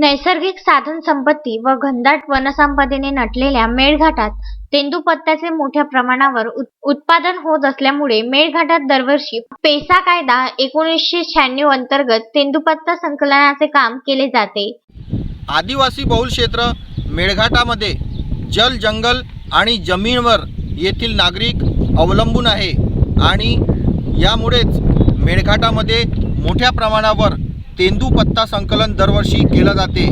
नैसर्गिक साधन संपत्ती व घनदाट वनसंपदेने नटलेल्या मेळघाटात तेंदूपत्त्याचे मोठ्या प्रमाणावर उत- उत्पादन होत असल्यामुळे मेळघाटात दरवर्षी पेसा कायदा एकोणीसशे शहाण्णव अंतर्गत तेंदूपत्ता संकलनाचे काम केले जाते. आदिवासी बहुल क्षेत्र मेळघाटामध्ये जल जंगल आणि जमीनवर येथील नागरिक अवलंबून आहे आणि यामुळेच मेळघाटामध्ये मोठ्या प्रमाणावर तेंदूपत्ता संकलन दरवर्षी केलं जाते.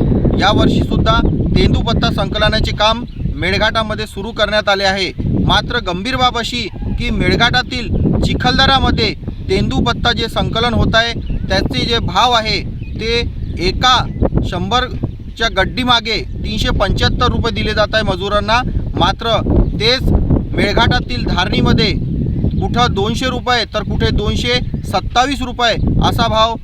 यावर्षीसुद्धा तेंदूपत्ता संकलनाचे काम मेळघाटामध्ये सुरू करण्यात आले आहे. मात्र गंभीर बाब अशी की मेळघाटातील चिखलदरामध्ये तेंदूपत्ता जे संकलन होत आहे त्याचे जे भाव आहे ते एका शंभरच्या गड्डीमागे तीनशे पंच्याहत्तर रुपये दिले जात आहे मजुरांना. मात्र तेच मेळघाटातील धारणीमध्ये कुठं दोनशे रुपये तर कुठे दोनशे सत्तावीस रुपये असा भाव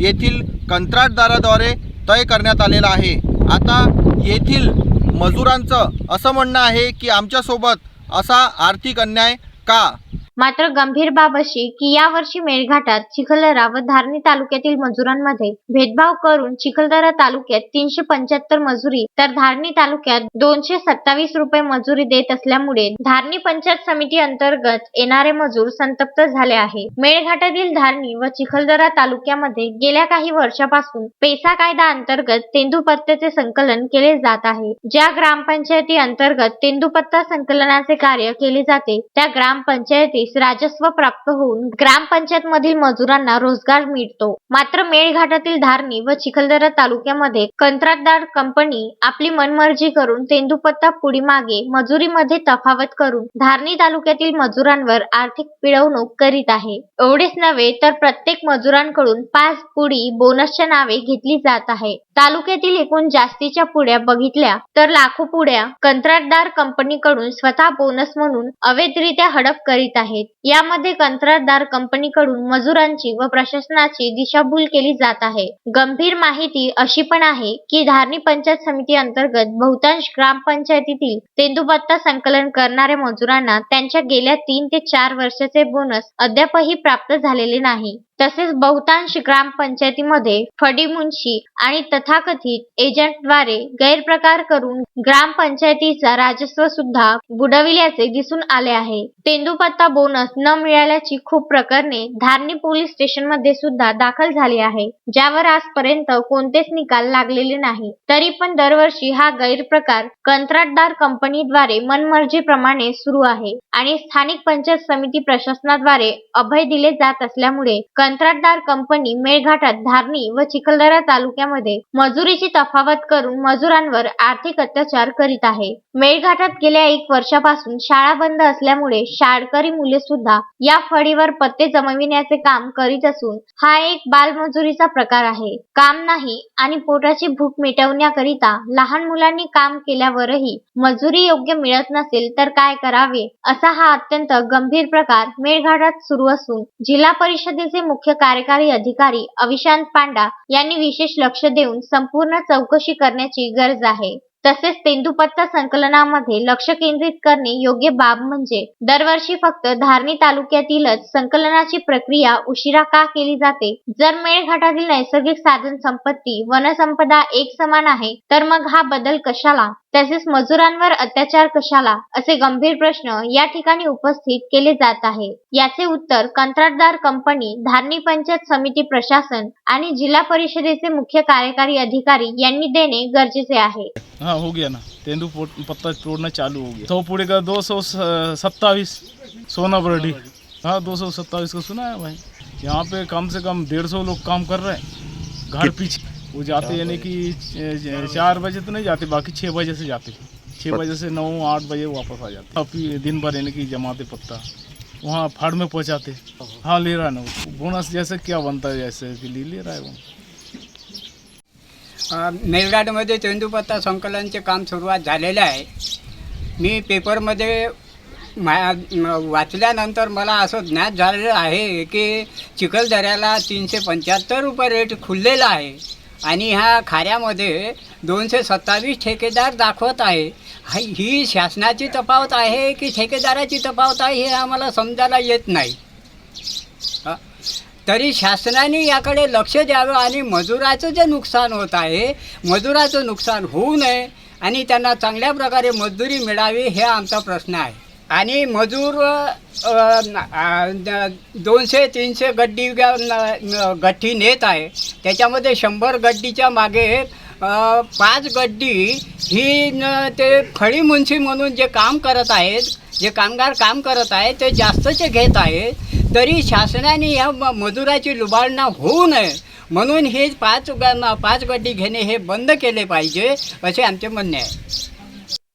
येथील कंत्राटदाराद्वारे तय करण्यात आलेला आहे. आता येथील मजुरांचं असं म्हणणं आहे की आमच्यासोबत असा आर्थिक अन्याय का? मात्र गंभीर बाब अशी की यावर्षी मेळघाटात चिखलदरा व धारणी तालुक्यातील मजुरांमध्ये भेदभाव करून चिखलदरा तालुक्यात तीनशे पंच्याहत्तर मजुरी तर धारणी तालुक्यात दोनशे सत्तावीस रुपये मजुरी देत असल्यामुळे धारणी पंचायत समिती अंतर्गत येणारे मजूर संतप्त झाले आहे. मेळघाटातील धारणी व चिखलदरा तालुक्यामध्ये गेल्या काही वर्षापासून पेसा कायदा अंतर्गत तेंदूपत्त्याचे संकलन केले जात आहे. ज्या ग्रामपंचायती अंतर्गत तेंदूपत्ता संकलनाचे कार्य केले जाते त्या ग्रामपंचायती ग्रामपंचायतीस राजस्व प्राप्त होऊन ग्रामपंचायत मधील मजुरांना रोजगार मिळतो. मात्र मेळघाटातील धारणी व चिखलदरा तालुक्यामध्ये कंत्राटदार कंपनी आपली मनमर्जी करून तेंदुपत्ता पुढी मागे मजुरीमध्ये तफावत करून धारणी तालुक्यातील मजुरांवर आर्थिक पिळवणूक करीत आहे. एवढेच नव्हे तर प्रत्येक मजुरांकडून पाच पुडी बोनसच्या नावे घेतली जात आहे. तालुक्यातील एकूण जास्तीच्या पुड्या बघितल्या तर लाखो पुड्या कंत्राटदार कंपनीकडून स्वतः बोनस म्हणून अवैधरित्या हडप करीत आहे. आहेत. यामध्ये कंत्राटदार कंपनीकडून मजुरांची व प्रशासनाची दिशाभूल केली जात आहे. गंभीर माहिती अशी पण आहे की धारणी पंचायत समिती अंतर्गत बहुतांश ग्रामपंचायतीतील तेंदूपत्ता संकलन करणाऱ्या मजुरांना त्यांच्या गेल्या तीन ते चार वर्षाचे बोनस अद्यापही प्राप्त झालेले नाही. तसेच बहुतांश ग्रामपंचायतीमध्ये फडीमुंशी आणि तथाकथित एजंटद्वारे गैरप्रकार करून ग्रामपंचायतीचा राजस्व सुद्धा बुडविल्याचे दिसून आले आहे. तेंदूपत्ता बोनस न मिळाल्याची खूप प्रकरणे धारणी पोलीस स्टेशनमध्ये सुद्धा दाखल झाली आहे. ज्यावर आजपर्यंत कोणतेच निकाल लागलेले नाही. तरी पण दरवर्षी हा गैरप्रकार कंत्राटदार कंपनीद्वारे मनमर्जीप्रमाणे सुरू आहे आणि स्थानिक पंचायत समिती प्रशासनाद्वारे अभय दिले जात असल्यामुळे कंत्राटदार कंपनी मेळघाटात धारणी व चिखलदरा तालुक्यामध्ये मजुरीची तफावत करून मजुरांवर आर्थिक अत्याचार करीत आहे. मेळघाटात गेल्या एक वर्षापासून शाळा बंद असल्यामुळे शाळकरी मुले सुद्धा या फळीवर पत्ते जमविण्याचे काम करीत असून हा एक बालमजुरीचा प्रकार आहे. काम नाही आणि पोटाची भूक मिटवण्याकरिता लहान मुलांनी काम केल्यावरही मजुरी योग्य मिळत नसेल तर काय करावे असा हा अत्यंत गंभीर प्रकार मेळघाटात सुरू असून जिल्हा परिषदेचे मुख्य कार्यकारी अधिकारी अविशांत पांडा यांनी विशेष लक्ष देऊन संपूर्ण चौकशी करण्याची गरज आहे. तसेच तेंदुपत्ता संकलनामध्ये लक्ष केंद्रित करणे योग्य बाब म्हणजे दरवर्षी फक्त धारणी तालुक्यातीलच संकलनाची प्रक्रिया उशिरा का केली जाते? जर मेळघाटातील नैसर्गिक साधन संपत्ती वनसंपदा एक समान आहे तर मग हा बदल कशाला? तसेच मजुरांवर अत्याचार कशाला असे गंभीर प्रश्न या ठिकाणी उपस्थित केले जात आहे. याचे उत्तर कंत्राटदार कंपनी धारणी पंचायत समिती प्रशासन आणि जिल्हा परिषदेचे मुख्य कार्यकारी अधिकारी यांनी देणे गरजेचे आहे. हाँ हो गया ना. तेंदू पत्ता तोड़ना चालू हो गया. सौ पुड़े का दो सौ सत्ताईस सोना बरडी. हाँ दो सौ सत्ताईस का सुना है भाई? यहाँ पे कम से कम डेढ़ सौ लोग काम कर रहे हैं. घर पीछे. वो जाते यानी कि चार बजे तो नहीं जाते बाकी छः बजे से जाते छः बजे से नौ आठ बजे वापस आ जाते अभी दिन भर यानी कि जमाते पत्ता वहाँ फाड़ में पहुँचाते हाँ। ले रहा है ना बोनस जैसे क्या बनता है जैसे कि ले ले रहा है वो। मेलघाटमध्ये तेंदूपत्ता संकलनचे काम सुरुवात झालेले आहे. मी पेपरमध्ये मा वाचल्यानंतर मला असं ज्ञात झालेलं आहे की चिखलदऱ्याला तीनशे पंच्याहत्तर रुपये रेट खुललेला आहे. आणि ह्या खाऱ्यामध्ये दोनशे सत्तावीस ठेकेदार दाखवत आहे. ही शासनाची तफावत आहे की ठेकेदाराची तफावत आहे हे आम्हाला समजायला येत नाही. तरी शासनाने याकडे लक्ष द्यावं आणि मजुराचं जे नुकसान होत आहे मजुराचं नुकसान होऊ नये आणि त्यांना चांगल्या प्रकारे मजदुरी मिळावी हे आमचा प्रश्न आहे. आणि मजूर दोनशे तीनशे गड्डी गठ्ठी नेत आहे. त्याच्यामध्ये शंभर गड्डीच्या मागे पाच गड्डी ही न ते फळी मुन्शी म्हणून जे काम करत आहेत जे कामगार काम करत आहेत ते जास्तचे घेत आहेत. तरी शासनाने या म- मजुराची लुबाडणा होऊ नये. म्हणून हे पाच ग- पाच गड्डी घेणे हे बंद केले पाहिजे असे आमचे म्हणणे आहे.